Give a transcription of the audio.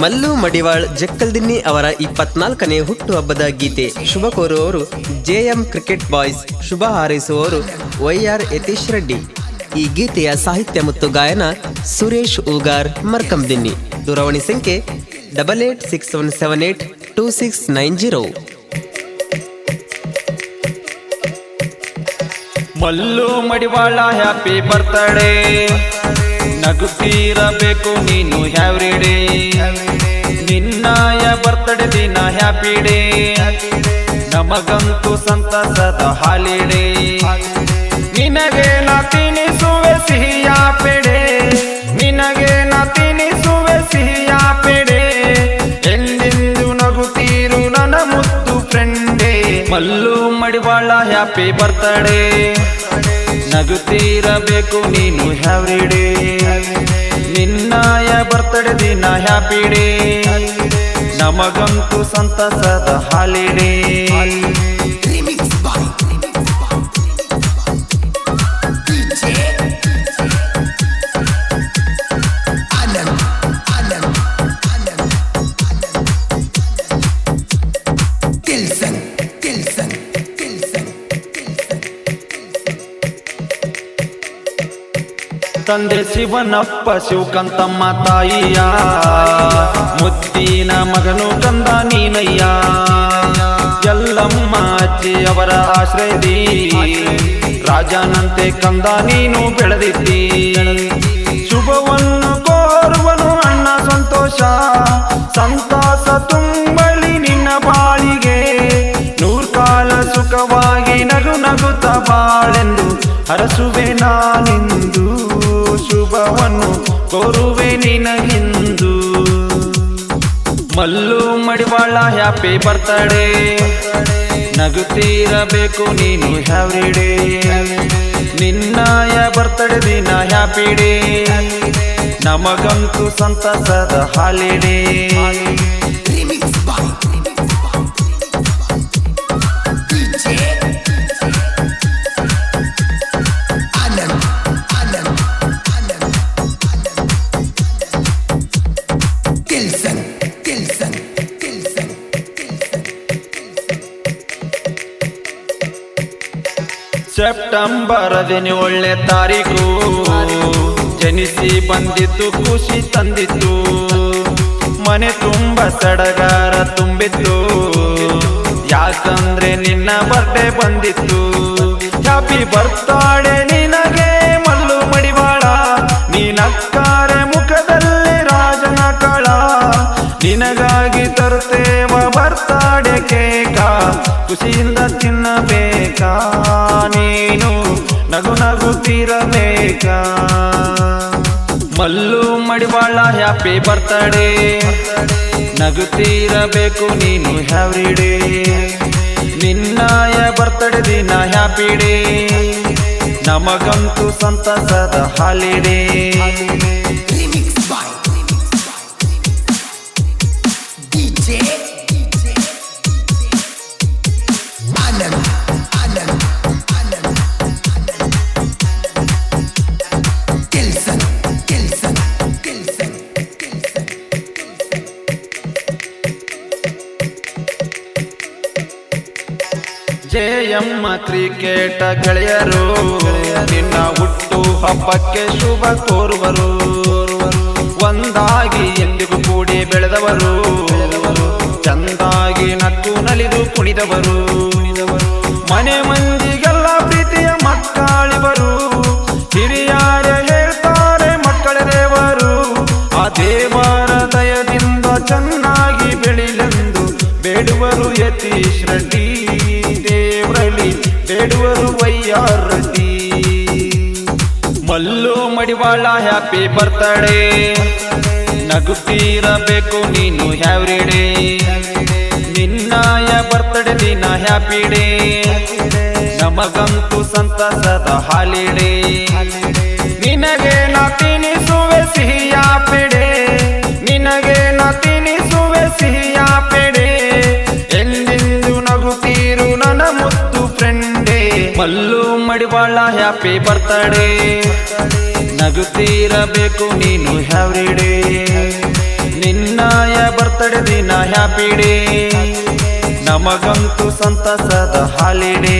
ಮಲ್ಲು ಮಡಿವಾಳ್ ಜಕ್ಕಲ್ದಿನ್ನಿ ಅವರ ಇಪ್ಪತ್ನಾಲ್ಕನೇ ಹುಟ್ಟುಹಬ್ಬದ ಗೀತೆ ಶುಭ ಕೋರುವವರು ಜೆಎಂ ಕ್ರಿಕೆಟ್ ಬಾಯ್ಸ್ ಶುಭ ಹಾರೈಸುವವರು ವೈಆರ್ ಯತೀಶ್ ರೆಡ್ಡಿ. ಈ ಗೀತೆಯ ಸಾಹಿತ್ಯ ಮತ್ತು ಗಾಯನ ಸುರೇಶ್ ಉಗಾರ್ ಮರ್ಕಂದಿನ್ನಿ ದೂರವಾಣಿ ಸಂಖ್ಯೆ double eight six one seven eight two six nine zero. Mallu Madivala happy birthday. ನಗುತ್ತೀರಬೇಕು ನೀನು ಹ್ಯಾವ್ರಿಡೇ. ನಿನ್ನಾಯ ಬರ್ತಡೆ ದಿನ ಹ್ಯಾಪಿ ಡೇ ನಮಗಂತೂ ಸಂತಸದ ಹಾಲಿಡೇ. ನಿನಗೆ ನಾ ತಿನಿಸುವೆ ಸಿಹಿಯ ಪೆಡೆ. ನಿನಗೆ ನಾ ತಿನಿಸುವೆ ಸಿಹಿಯ ಪೆಡೆ. ಎಲ್ಲೆಂದು ನಗುತ್ತೀರು ನನ್ನ ಮುತ್ತು ಫ್ರೆಂಡೇ. Mallu Madivala happy birthday. ನಗುತ್ತೀರಬೇಕು ನೀನು ಹ್ಯಾವ್ರಿಡೇ. ನಿನ್ನಾಯ ಬರ್ತಡೆ ದಿನ ಹ್ಯಾಪಿ ಡೇ ನಮಗಂತೂ ಸಂತಸದ ಹಾಲಿಡೇ. ತಂದೆ ಶಿವನಪ್ಪ ಶಿವಕಂತಮ್ಮ ತಾಯಿಯ ಮುತ್ತಿನ ಮಗನು ಕಂದ ನೀನಯ್ಯ? ಎಲ್ಲಮ್ಮ ಅಜ್ಜಿ ಅವರ ಆಶ್ರಯದಿ? ರಾಜನಂತೆ ಕಂದ ನೀನು ಬೆಳೆದಿದ್ದಿ? ಶುಭವನ್ನು ಕೋರುವನು ಅಣ್ಣ ಸಂತೋಷ. ಸಂತಾಸ ತುಂಬಲಿ ನಿನ್ನ ಬಾಳಿಗೆ. ನೂರ್ಕಾಲ ಸುಖವಾಗಿ ನಗು ನಗುತ್ತ ಬಾಳೆಂದು ಹರಸುವೆ ನಾನೆಂದು. ಶುಭವನ್ನು ಕೋರುವೆ ನಿನಗಿಂದು ಮಲ್ಲು ಮಡಿವಾಳ, ಹ್ಯಾಪಿ ಬರ್ತಡೇ. ನಗುತ್ತೀರಬೇಕು ನೀನು ಹ್ಯಾವ್ರಿಡೇ ನಿನ್ನಾಯ ಬರ್ತಡೇ ದಿನ ಹ್ಯಾಪಿ ಡೇ ನಮಗಂತೂ ಸಂತಸದ ಹಾಲಿಡೇ ಸೆಪ್ಟೆಂಬರ್ ಹದಿನೇಳನೇ ತಾರೀಕು. ಜನಿಸಿ ಬಂದಿತ್ತು ಖುಷಿ ತಂದಿತ್ತು ಮನೆ ತುಂಬ ಸಡಗಾರ ತುಂಬಿತ್ತು. ಯಾಕಂದ್ರೆ ನಿನ್ನ ಬರ್ತೆ ಬಂದಿತ್ತು. ಹ್ಯಾಪಿ ಬರ್ತಾಳೆ ನಿನಗೆ, ಮಲ್ಲು ಮಡಿವಾಳ. ನೀನಕ್ಕಾರೆ ಮುಖದಲ್ಲಿ ರಾಜನ ಕಳ. ನಿನಗಾಗಿ ಖುಷಿಯಿಂದ ತಿನ್ನಬೇಕಾ? ನೀನು ನಗು ನಗುತ್ತಿರಬೇಕಾ ಮಲ್ಲು ಮಡಿವಾಳ ಹ್ಯಾಪಿ ಬರ್ತಡೇ ನಗುತ್ತಿರಬೇಕು ನೀನು ಹ್ಯಾವ್ರಿಡೇ ನಿನ್ನಾಯ ಬರ್ತಡೇ ದಿನ ಹ್ಯಾಪಿ ಡೇ ನಮಗಂತೂ ಸಂತಸದ ಹಾಲಿಡೇ DJ ಜಯಮ್ಮ ಕ್ರಿಕೆಟ ಗೆಳೆಯರು. ನಿನ್ನ ಹುಟ್ಟು ಹಬ್ಬಕ್ಕೆ ಶುಭ ತೋರುವರು ಒಂದಾಗಿ ಎಂದಿಗೂ ಕೂಡಿ ಬೆಳೆದವರು. ಚಂದಾಗಿ ನಕ್ಕು ನಲಿದು ಕುಣಿದವರು. ಮನೆ ಮಂದಿಗೆಲ್ಲ ಪ್ರೀತಿಯ ಮಕ್ಕಳಿವರು. ಹಿರಿಯಾರೆ ಹೇಳ್ತಾರೆ ಮಕ್ಕಳ ದೇವರು. ಆ ದೇವರ ದಯದಿಂದ ಚೆನ್ನಾಗಿ ಬೆಳಿಲೆಂದು ಬೇಡುವರು ಯತೀಶ್ ರೆಡ್ಡಿ. ಮಲ್ಲು ಮಡಿವಾಳ ಹ್ಯಾಪಿ ಬರ್ತಡೇ ನಗುತ್ತೀರಬೇಕು ನೀನು ಹ್ಯಾವ್ರಿಡೇ ನಿನ್ನಾಯ ಬರ್ತಡೇ ದಿನ ಹ್ಯಾಪಿ ಡೇ ನಮಗಂತೂ ಸಂತಸದ ಹಾಲಿಡೇ ನಿನಗೆ ನಾ ತಿನಿಸುವೆ ಸಿಹಿಯ ಪೆಡೆ. ನಿನಗೆ ನಾ ತಿನಿಸುವೆ ಸಿಹಿಯ ಪೆಡೆ. ಎಂದೆಂದು ನಗುತ್ತೀರು ನನ್ನ ಮುತ್ತು ಫ್ರೆಂಡೇ ಮಲ್ಲು ಮಡಿವಾಳ ಹ್ಯಾಪಿ ಬರ್ತಡೇ ನಗುತ್ತೀರಬೇಕು ನೀನು ಹ್ಯಾವ್ರಿಡೇ ನಿನ್ನ ದಿನ ಹ್ಯಾಪಿ ಡೇ ನಮಗಂತೂ ಸಂತಸದ ಹಾಲಿಡೇ